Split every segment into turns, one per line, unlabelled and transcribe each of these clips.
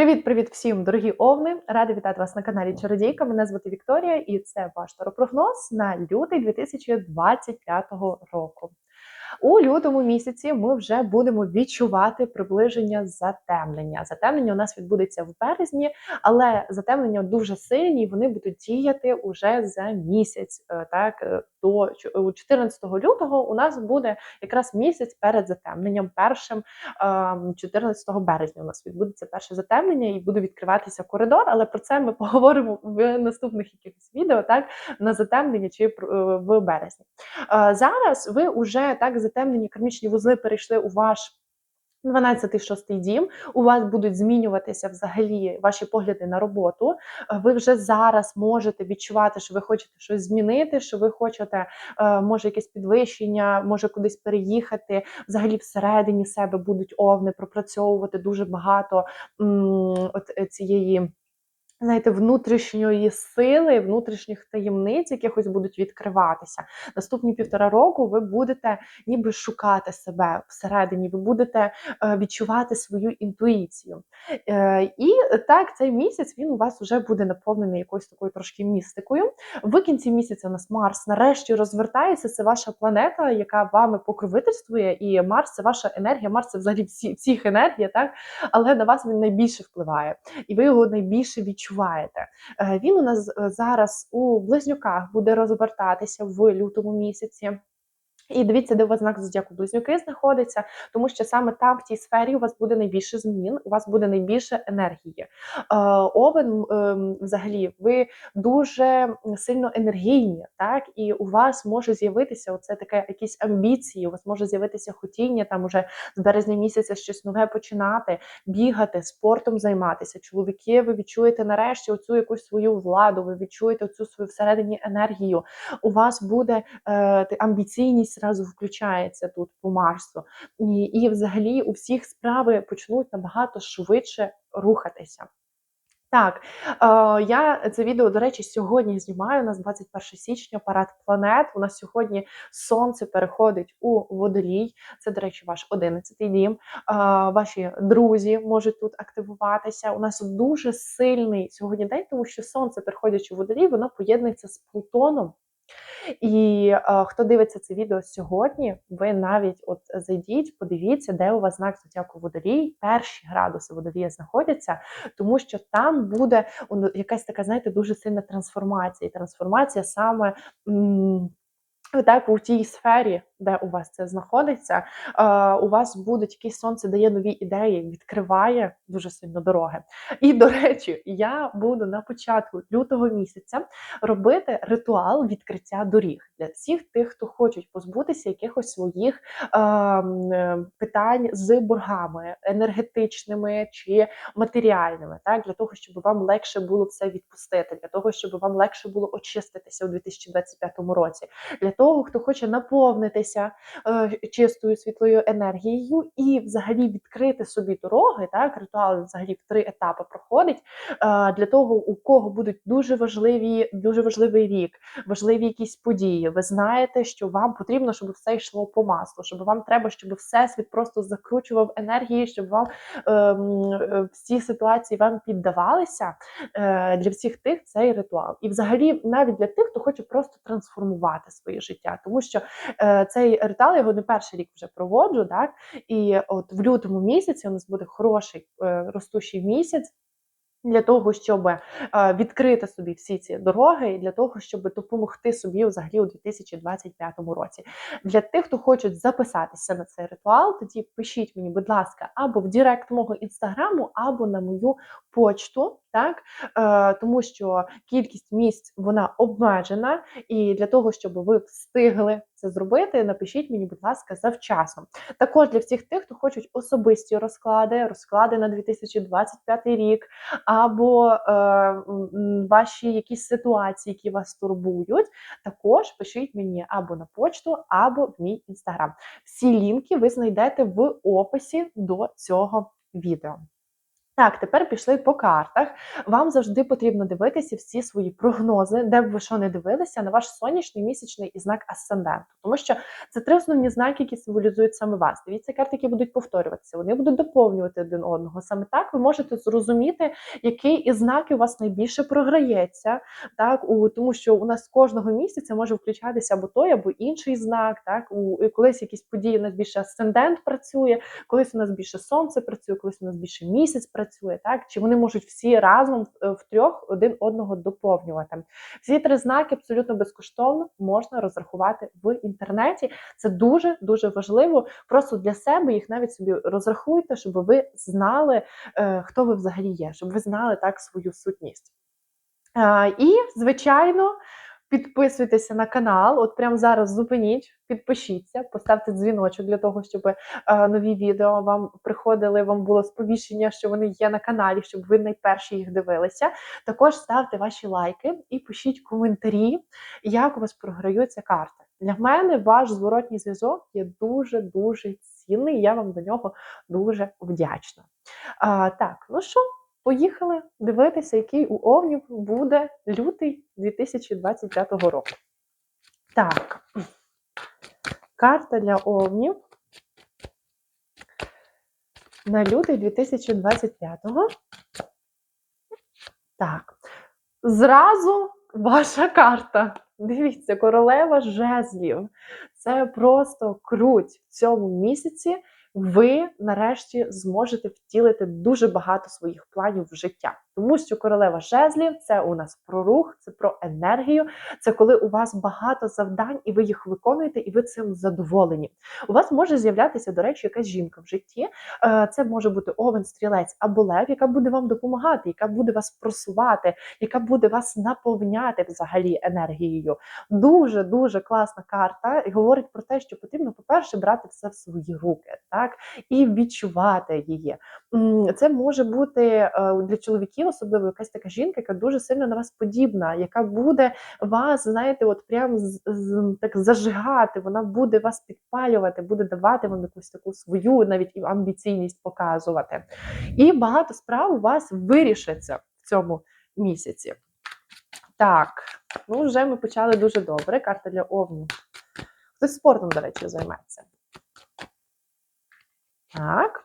Привіт-привіт всім, дорогі овни! Ради вітати вас на каналі Чародійка. Мене звати Вікторія, і це ваш таропрогноз на лютий 2025 року. У лютому місяці ми вже будемо відчувати приближення затемнення. Затемнення у нас відбудеться в березні, але затемнення дуже сильні, і вони будуть діяти уже за місяць. Е, так е, до 14 лютого у нас буде якраз місяць перед затемненням. Першим 14 ем, березня у нас відбудеться перше затемнення і буде відкриватися коридор. Але про це ми поговоримо в наступних якихось відео, так на затемнення чи е, в березні. Зараз ви вже так затемнені кармічні вузли перейшли у ваш 12-6 дім, у вас будуть змінюватися взагалі ваші погляди на роботу. Ви вже зараз можете відчувати, що ви хочете щось змінити, що ви хочете, е, може, якесь підвищення, може кудись переїхати. Взагалі, всередині себе будуть овни пропрацьовувати дуже багато от е, цієї знаєте, внутрішньої сили, внутрішніх таємниць, якихось будуть відкриватися. Наступні півтора року ви будете ніби шукати себе всередині, ви будете е, відчувати свою інтуїцію. Е, і так, цей місяць він у вас вже буде наповнений якоюсь такою трошки містикою. В кінці місяця у нас Марс нарешті розвертається. Це ваша планета, яка вами покровительствує, і Марс це ваша енергія. Марс це взагалі всі всіх енергія, так але на вас він найбільше впливає, і ви його найбільше відчуваєте відчуваєте. Е, він у нас е, зараз у близнюках буде розвертатися в лютому місяці. І дивіться, де у вас знак зодіаку близнюки знаходиться, тому що саме там, в тій сфері, у вас буде найбільше змін, у вас буде найбільше енергії. Е, овен, ем, взагалі, ви дуже сильно енергійні, так і у вас може з'явитися оце таке якісь амбіції. У вас може з'явитися хотіння там уже з березня місяця щось нове починати, бігати, спортом займатися. Чоловіки, ви відчуєте нарешті оцю якусь свою владу, ви відчуєте оцю свою всередині енергію. У вас буде е, амбіційність зразу включається тут по Марсу. І, і взагалі у всіх справи почнуть набагато швидше рухатися. Так, я це відео, до речі, сьогодні знімаю. У нас 21 січня, парад планет. У нас сьогодні сонце переходить у водолій. Це, до речі, ваш 11-й дім. Ваші друзі можуть тут активуватися. У нас дуже сильний сьогодні день, тому що сонце, переходячи у водолій, воно поєднується з Плутоном. І е, хто дивиться це відео сьогодні, ви навіть от зайдіть, подивіться, де у вас знак зодіаку водолій, перші градуси водолія знаходяться, тому що там буде якась така, знаєте, дуже сильна трансформація. Трансформація саме. М так, у тій сфері, де у вас це знаходиться, у вас будуть якісь сонце дає нові ідеї, відкриває дуже сильно дороги. І, до речі, я буду на початку лютого місяця робити ритуал відкриття доріг для всіх тих, хто хочуть позбутися якихось своїх е, питань з боргами енергетичними чи матеріальними, так для того, щоб вам легше було все відпустити, для того, щоб вам легше було очиститися у 2025 році. Для того, хто хоче наповнитися е, чистою світлою енергією і взагалі відкрити собі дороги, так ритуал взагалі в три етапи проходить. Е, для того, у кого будуть дуже важливі, дуже важливий рік, важливі якісь події. Ви знаєте, що вам потрібно, щоб все йшло по маслу, щоб вам треба, щоб всесвіт просто закручував енергії, щоб вам ем, е, всі ситуації вам піддавалися. Для всіх тих цей ритуал. І взагалі, навіть для тих, хто хоче просто трансформувати своє життя тому що е, цей ритуал його не перший рік вже проводжу. Так і от в лютому місяці у нас буде хороший е, ростущий місяць. Для того, щоб е, відкрити собі всі ці дороги, і для того, щоб допомогти собі взагалі у 2025 році. Для тих, хто хочуть записатися на цей ритуал, тоді пишіть мені, будь ласка, або в Директ мого інстаграму, або на мою почту так е, тому що кількість місць вона обмежена, і для того, щоб ви встигли це зробити, напишіть мені, будь ласка, завчасно. Також для всіх тих, хто хочуть особисті розклади, розклади на 2025 рік, або е, ваші якісь ситуації, які вас турбують, також пишіть мені або на почту, або в мій інстаграм. Всі лінки ви знайдете в описі до цього відео. Так, тепер пішли по картах. Вам завжди потрібно дивитися всі свої прогнози, де б ви що не дивилися, на ваш сонячний, місячний і знак асценденту. Тому що це три основні знаки, які символізують саме вас. Дивіться, карти, які будуть повторюватися, вони будуть доповнювати один одного. Саме так ви можете зрозуміти, який із знаків у вас найбільше програється. Так, у тому, що у нас кожного місяця може включатися або той, або інший знак. Так, у і колись якісь події у нас більше асцендент працює, колись у нас більше сонце працює, колись у нас більше місяць працює. Так, чи вони можуть всі разом в, в трьох один одного доповнювати? Всі три знаки абсолютно безкоштовно можна розрахувати в інтернеті. Це дуже дуже важливо. Просто для себе їх навіть собі розрахуйте, щоб ви знали, е, хто ви взагалі є, щоб ви знали так свою сутність. Е, і, звичайно, підписуйтеся на канал. От прямо зараз зупиніть, підпишіться, поставте дзвіночок для того, щоб е, нові відео вам приходили, вам було сповіщення, що вони є на каналі, щоб ви найперші їх дивилися. Також ставте ваші лайки і пишіть коментарі, як у вас програються карти. Для мене ваш зворотній зв'язок є дуже дуже цінний. Я вам до нього дуже вдячна. А, Так, ну що, поїхали дивитися, який у Овнів буде лютий 2025 року. Так, карта для Овнів на лютий 2025. Так, зразу ваша карта. Дивіться, королева жезлів. Це просто круть в цьому місяці. Ви нарешті зможете втілити дуже багато своїх планів в життя, тому що королева жезлів це у нас про рух, це про енергію. Це коли у вас багато завдань, і ви їх виконуєте, і ви цим задоволені. У вас може з'являтися, до речі, якась жінка в житті. Е, Це може бути овен, стрілець або лев, яка буде вам допомагати, яка буде вас просувати, яка буде вас наповняти взагалі енергією. Дуже дуже класна карта і говорить про те, що потрібно, по-перше, брати все в свої руки, так і відчувати її. Це може бути е, для чоловіків, особливо якась така жінка, яка дуже сильно на вас подібна, яка буде вас, знаєте, от прям так зажигати. Вона буде вас підпалювати, буде давати вам якусь таку свою навіть і амбіційність показувати. І багато справ у вас вирішиться в цьому місяці. Так, ну вже ми почали дуже добре. Карта для овнів. Хтось спортом, до речі, займається. Так.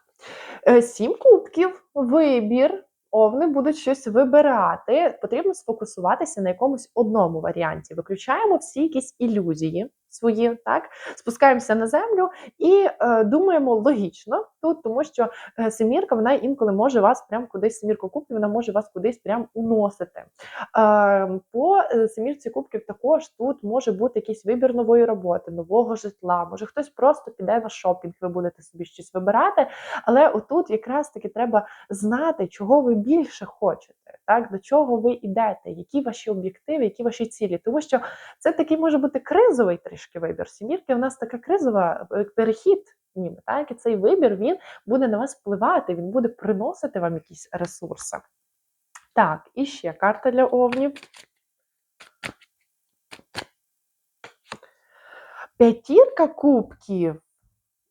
Е, Сім кубків. Вибір. Овни будуть щось вибирати. Потрібно сфокусуватися на якомусь одному варіанті. Виключаємо всі якісь ілюзії свої, так спускаємося на землю і е, думаємо логічно тут, тому що е, семірка вона інколи може вас прям кудись семірку кубків, вона може вас кудись прям уносити. Е, По е, семірці кубків також тут може бути якийсь вибір нової роботи, нового житла. Може хтось просто піде на шопінг, ви будете собі щось вибирати. Але отут якраз таки треба знати, чого ви більше хочете, так до чого ви йдете, які ваші об'єктиви, які ваші цілі. Тому що це такий може бути кризовий трішки вибір. Сімірки у нас така кризова е, перехід. Ніби так, і цей вибір він буде на вас впливати, він буде приносити вам якісь ресурси. Так, і ще карта для овнів. П'ятірка кубків.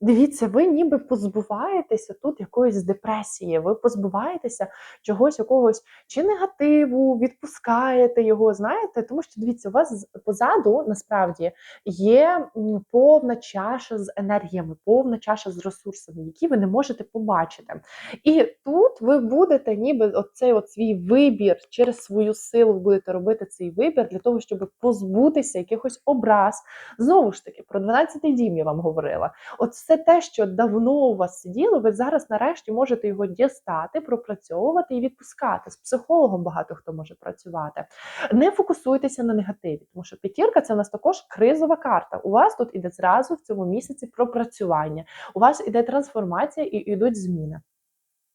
Дивіться, ви ніби позбуваєтеся тут якоїсь депресії, ви позбуваєтеся чогось якогось чи негативу, відпускаєте його, знаєте, тому що дивіться, у вас позаду насправді є повна чаша з енергіями, повна чаша з ресурсами, які ви не можете побачити. І тут ви будете, ніби оцей от свій вибір через свою силу будете робити цей вибір для того, щоб позбутися якихось образ. Знову ж таки, про 12-й дім я вам говорила. От те, що давно у вас сиділо, ви зараз нарешті можете його дістати, пропрацьовувати і відпускати. З психологом багато хто може працювати. Не фокусуйтеся на негативі, тому що п'ятірка це у нас також кризова карта. У вас тут іде зразу в цьому місяці пропрацювання. У вас іде трансформація і йдуть зміни.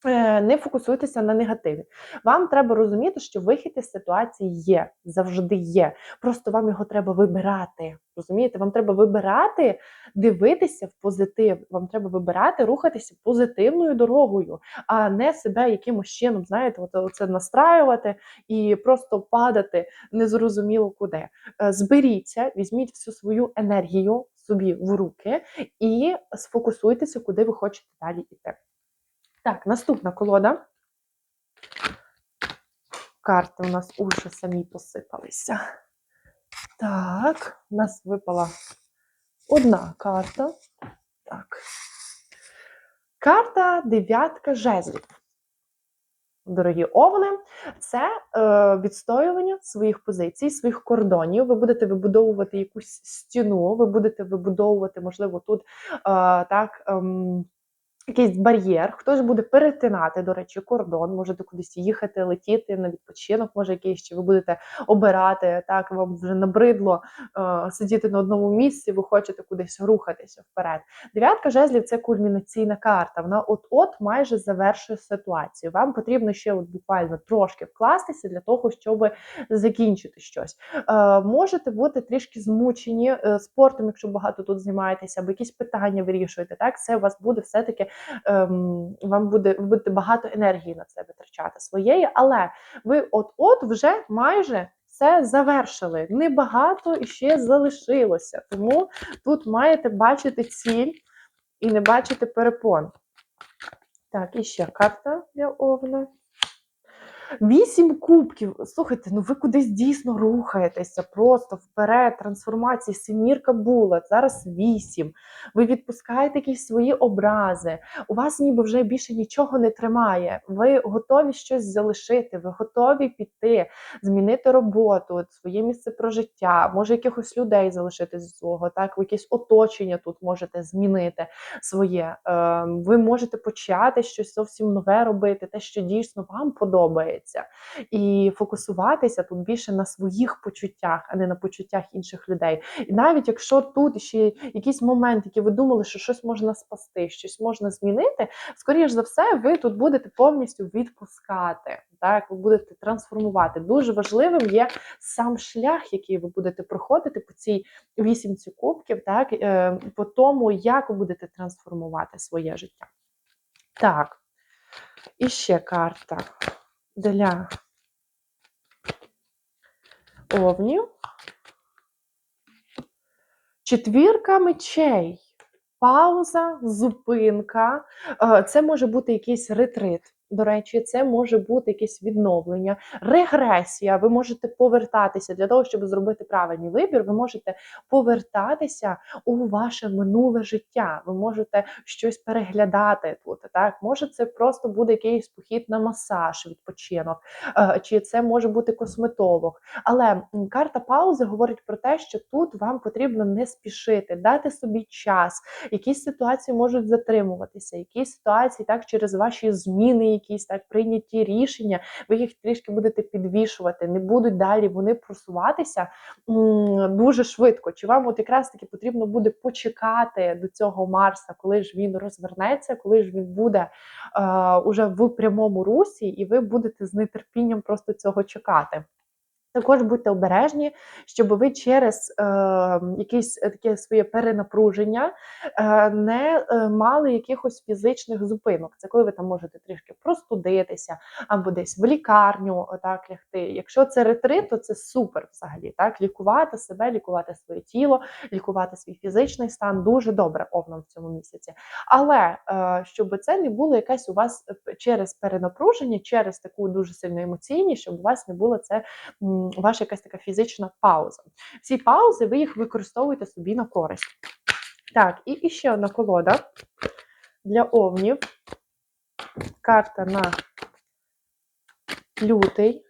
Е, Не фокусуйтеся на негативі. Вам треба розуміти, що вихід із ситуації є, завжди є. Просто вам його треба вибирати. Розумієте, вам треба вибирати, дивитися в позитив. Вам треба вибирати, рухатися позитивною дорогою, а не себе якимось чином, знаєте, оце настраювати і просто падати незрозуміло куди. Е, Зберіться, візьміть всю свою енергію собі в руки і сфокусуйтеся, куди ви хочете далі йти. Так, наступна колода. карти у нас уже самі посипалися. Так, у нас випала одна карта. Так. Карта дев'ятка жезлів. Дорогі овни, це е, відстоювання своїх позицій, своїх кордонів. Ви будете вибудовувати якусь стіну, ви будете вибудовувати, можливо, тут е, так. Ем, якийсь бар'єр, хтось буде перетинати, до речі, кордон, можете кудись їхати, летіти на відпочинок, може якийсь чи ви будете обирати, так вам вже набридло е, сидіти на одному місці, ви хочете кудись рухатися вперед. Дев'ятка жезлів це кульмінаційна карта. Вона от-от майже завершує ситуацію. Вам потрібно ще от буквально трошки вкластися для того, щоб закінчити щось. Е, можете бути трішки змучені е, спортом, якщо багато тут займаєтеся, або якісь питання вирішуєте. Так, це у вас буде все-таки вам буде ви будете багато енергії на це витрачати своєї, але ви от-от вже майже. це завершили. Небагато ще залишилося. Тому тут маєте бачити ціль і не бачити перепон. Так, і ще карта для Овна. Вісім кубків. Слухайте, ну ви кудись дійсно рухаєтеся, просто вперед, трансформації, семірка була, зараз вісім. Ви відпускаєте якісь свої образи. У вас ніби вже більше нічого не тримає. Ви готові щось залишити, ви готові піти, змінити роботу, своє місце прожиття, може якихось людей залишити з свого, так, якесь оточення тут можете змінити своє. Е, ви можете почати щось зовсім нове робити, те, що дійсно вам подобається подобається, і фокусуватися тут більше на своїх почуттях, а не на почуттях інших людей. І навіть якщо тут ще якийсь момент, який ви думали, що щось можна спасти, щось можна змінити, скоріш за все, ви тут будете повністю відпускати. Так, ви будете трансформувати. Дуже важливим є сам шлях, який ви будете проходити по цій вісімці кубків, так, е, по тому, як ви будете трансформувати своє життя. Так, і ще карта для овнів. Четвірка мечей. Пауза, зупинка. Е, це може бути якийсь ретрит. До речі, це може бути якесь відновлення, регресія. Ви можете повертатися для того, щоб зробити правильний вибір. Ви можете повертатися у ваше минуле життя. Ви можете щось переглядати тут. Так, може, це просто буде якийсь похід на масаж, відпочинок, е, чи це може бути косметолог. Але карта паузи говорить про те, що тут вам потрібно не спішити, дати собі час. Якісь ситуації можуть затримуватися, якісь ситуації так через ваші зміни якісь так прийняті рішення, ви їх трішки будете підвішувати, не будуть далі вони просуватися дуже швидко. Чи вам от якраз таки потрібно буде почекати до цього Марса, коли ж він розвернеться, коли ж він буде е, уже в прямому русі, і ви будете з нетерпінням просто цього чекати. Також будьте обережні, щоб ви через е, якесь таке своє перенапруження е, не е, мали якихось фізичних зупинок. Це коли ви там можете трішки простудитися або десь в лікарню так лягти. Якщо це ретрит, то це супер взагалі. Так, лікувати себе, лікувати своє тіло, лікувати свій фізичний стан дуже добре овном в цьому місяці. Але е, щоб це не було якесь у вас через перенапруження, через таку дуже сильну емоційність, щоб у вас не було це ваша якась така фізична пауза. Ці паузи ви їх використовуєте собі на користь. Так, і ще одна колода для овнів. Карта на лютий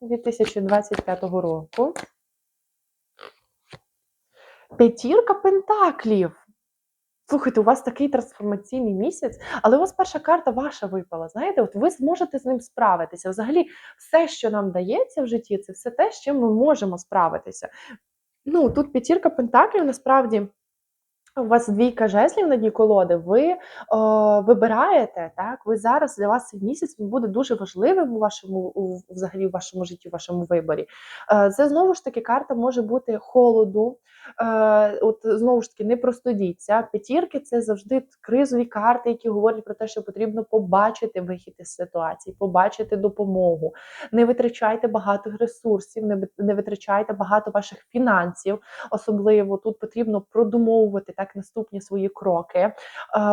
2025 року. П'ятірка пентаклів. Слухайте, у вас такий трансформаційний місяць, але у вас перша карта ваша випала. Знаєте, от ви зможете з ним справитися. Взагалі, все, що нам дається в житті, це все те, з чим ми можемо справитися. Ну, тут п'ятірка пентаклів насправді. У вас двійка жезлів на дні колоди, ви о, вибираєте, так? Ви зараз для вас цей місяць він буде дуже важливим у вашому у, взагалі в вашому житті, у вашому виборі. Е, це знову ж таки карта може бути холоду. Е, от знову ж таки, не простудіться. П'ятірки це завжди кризові карти, які говорять про те, що потрібно побачити вихід із ситуації, побачити допомогу. Не витрачайте багато ресурсів, не витрачайте багато ваших фінансів. Особливо тут потрібно продумовувати так так наступні свої кроки.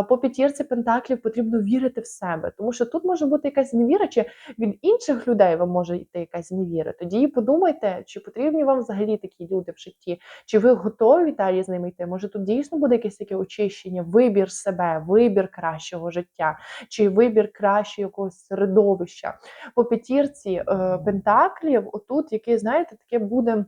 По п'ятірці пентаклів потрібно вірити в себе, тому що тут може бути якась невіра, чи від інших людей вам може йти якась невіра. Тоді подумайте, чи потрібні вам взагалі такі люди в житті, чи ви готові далі з ними йти? Може, тут дійсно буде якесь таке очищення, вибір себе, вибір кращого життя, чи вибір кращого якогось середовища. По п'ятірці е, пентаклів, отут, яке, знаєте, таке буде.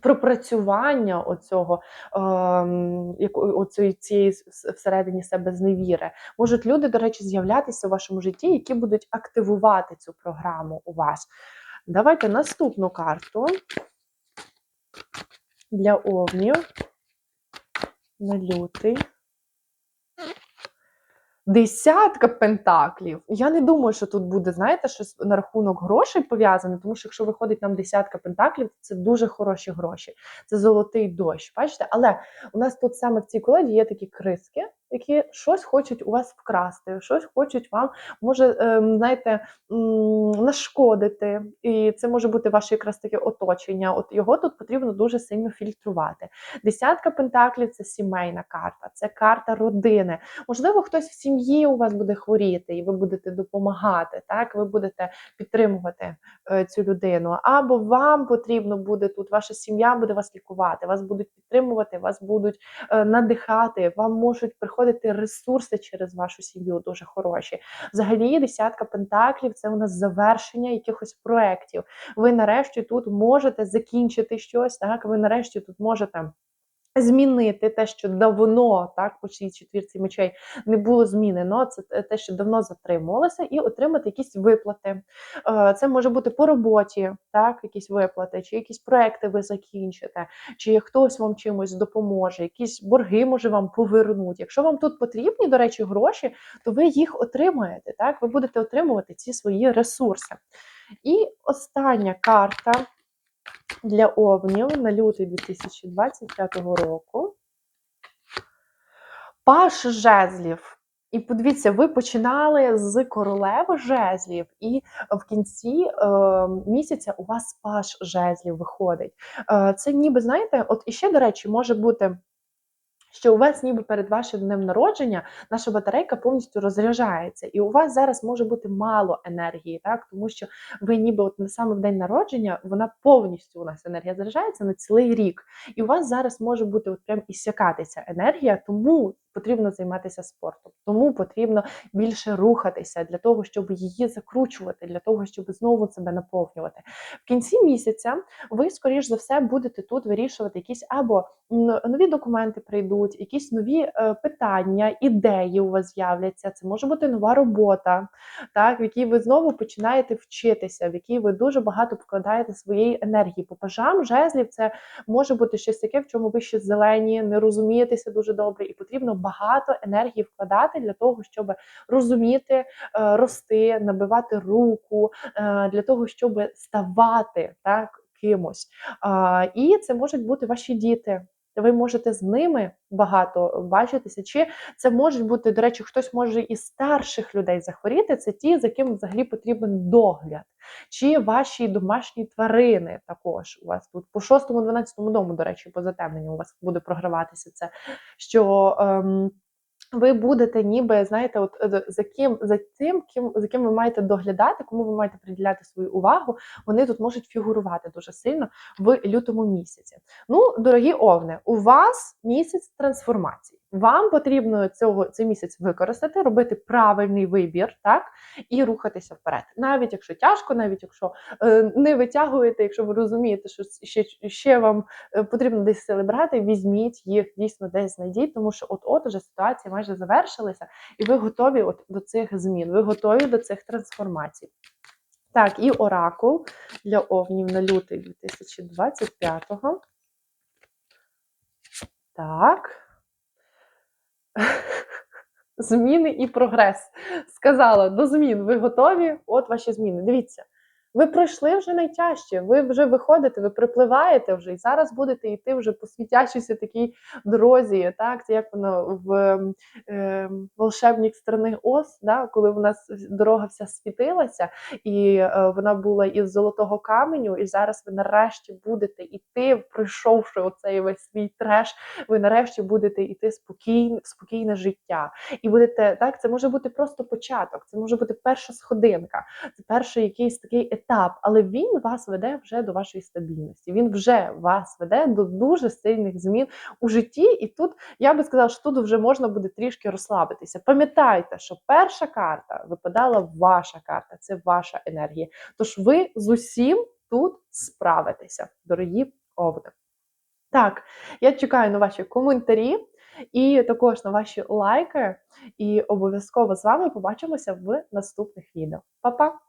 Пропрацювання оцього ем, яко- цієї всередині себе зневіри можуть люди, до речі, з'являтися у вашому житті, які будуть активувати цю програму у вас. Давайте наступну карту для овнів на лютий. Десятка пентаклів. Я не думаю, що тут буде, знаєте, щось на рахунок грошей пов'язане, тому що якщо виходить нам десятка пентаклів, це дуже хороші гроші. Це золотий дощ. Бачите? Але у нас тут саме в цій колоді є такі криски, які щось хочуть у вас вкрасти, щось хочуть вам, може, ем, знаєте, нашкодити. І це може бути ваше якраз таке оточення. От його тут потрібно дуже сильно фільтрувати. Десятка пентаклів це сімейна карта, це карта родини. Можливо, хтось в сім'ї у вас буде хворіти, і ви будете допомагати. Так, ви будете підтримувати е, цю людину. Або вам потрібно буде тут, ваша сім'я буде вас лікувати, вас будуть підтримувати, вас будуть е, надихати, вам можуть приходити ресурси через вашу сім'ю, дуже хороші. Взагалі, десятка пентаклів це у нас завершення якихось проєктів. Ви нарешті тут можете закінчити щось. Так, ви нарешті тут можете. Змінити те, що давно так по цій четвірці мечей не було змінено. Це те- що давно затримувалося, і отримати якісь виплати. Е, Це може бути по роботі, так, якісь виплати, чи якісь проекти ви закінчите, чи хтось вам чимось допоможе, якісь борги може вам повернуть. Якщо вам тут потрібні, до речі, гроші, то ви їх отримаєте. Так, ви будете отримувати ці свої ресурси. І остання карта для овнів на лютий 2025 року. Паш жезлів. І подивіться, ви починали з королеви жезлів, і в кінці е, місяця у вас паш жезлів виходить. Е, це ніби, знаєте, от іще, до речі, може бути. Що у вас ніби перед вашим днем народження наша батарейка повністю розряджається, і у вас зараз може бути мало енергії, так? Тому що ви ніби от на саме в день народження вона повністю у нас енергія заряджається на цілий рік, і у вас зараз може бути от прям і сякатися енергія, тому потрібно займатися спортом, тому потрібно більше рухатися для того, щоб її закручувати, для того, щоб знову себе наповнювати. В кінці місяця ви, скоріш за все, будете тут вирішувати якісь або нові документи прийдуть, якісь нові е, питання, ідеї у вас з'являться. Це може бути нова робота, так, в якій ви знову починаєте вчитися, в якій ви дуже багато вкладаєте своєї енергії. По пажам жезлів це може бути щось таке, в чому ви ще зелені, не розумієтеся дуже добре, і потрібно багато енергії вкладати для того, щоб розуміти, е, рости, набивати руку, е, для того, щоб ставати так кимось. І це можуть бути ваші діти. Ви можете з ними багато бачитися, чи це можуть бути, до речі, хтось може і старших людей захворіти. Це ті, за ким взагалі потрібен догляд, чи ваші домашні тварини також у вас тут по 6-12 дому, до речі, по затемненню у вас буде програватися це. Що ем, ви будете ніби знаєте, от е, за ким за тим, ким за ким ви маєте доглядати, кому ви маєте приділяти свою увагу, вони тут можуть фігурувати дуже сильно в лютому місяці. Ну, дорогі овни, у вас місяць трансформації. Вам потрібно цього цей місяць використати, робити правильний вибір, так і рухатися вперед. Навіть якщо тяжко, навіть якщо е, не витягуєте, якщо ви розумієте, що ще, ще вам е, потрібно десь сили брати, візьміть їх дійсно десь знайдіть, тому що от-от уже ситуація майже завершилася, і ви готові от до цих змін, ви готові до цих трансформацій. Так, і оракул для овнів на лютий 2025-го. Так. Зміни і прогрес. Сказала, до змін ви готові? От ваші зміни. Дивіться. Ви пройшли вже найтяжче, ви вже виходите, ви припливаєте вже, і зараз будете йти вже по світящійся такій дорозі. Так, це як воно в е, волшебник страни Оз, да, коли в нас дорога вся світилася, і е, вона була із золотого каменю, і зараз ви нарешті будете йти, пройшовши оцей весь свій треш, ви нарешті будете йти спокійно, в спокійне життя. І будете так, це може бути просто початок, це може бути перша сходинка, це перший якийсь такий етап, але він вас веде вже до вашої стабільності. Він вже вас веде до дуже сильних змін у житті. І тут я би сказала, що тут вже можна буде трішки розслабитися. Пам'ятайте, що перша карта випадала ваша карта, це ваша енергія. Тож ви з усім тут справитеся, дорогі овни. Так, я чекаю на ваші коментарі і також на ваші лайки. І обов'язково з вами побачимося в наступних відео. Па-па!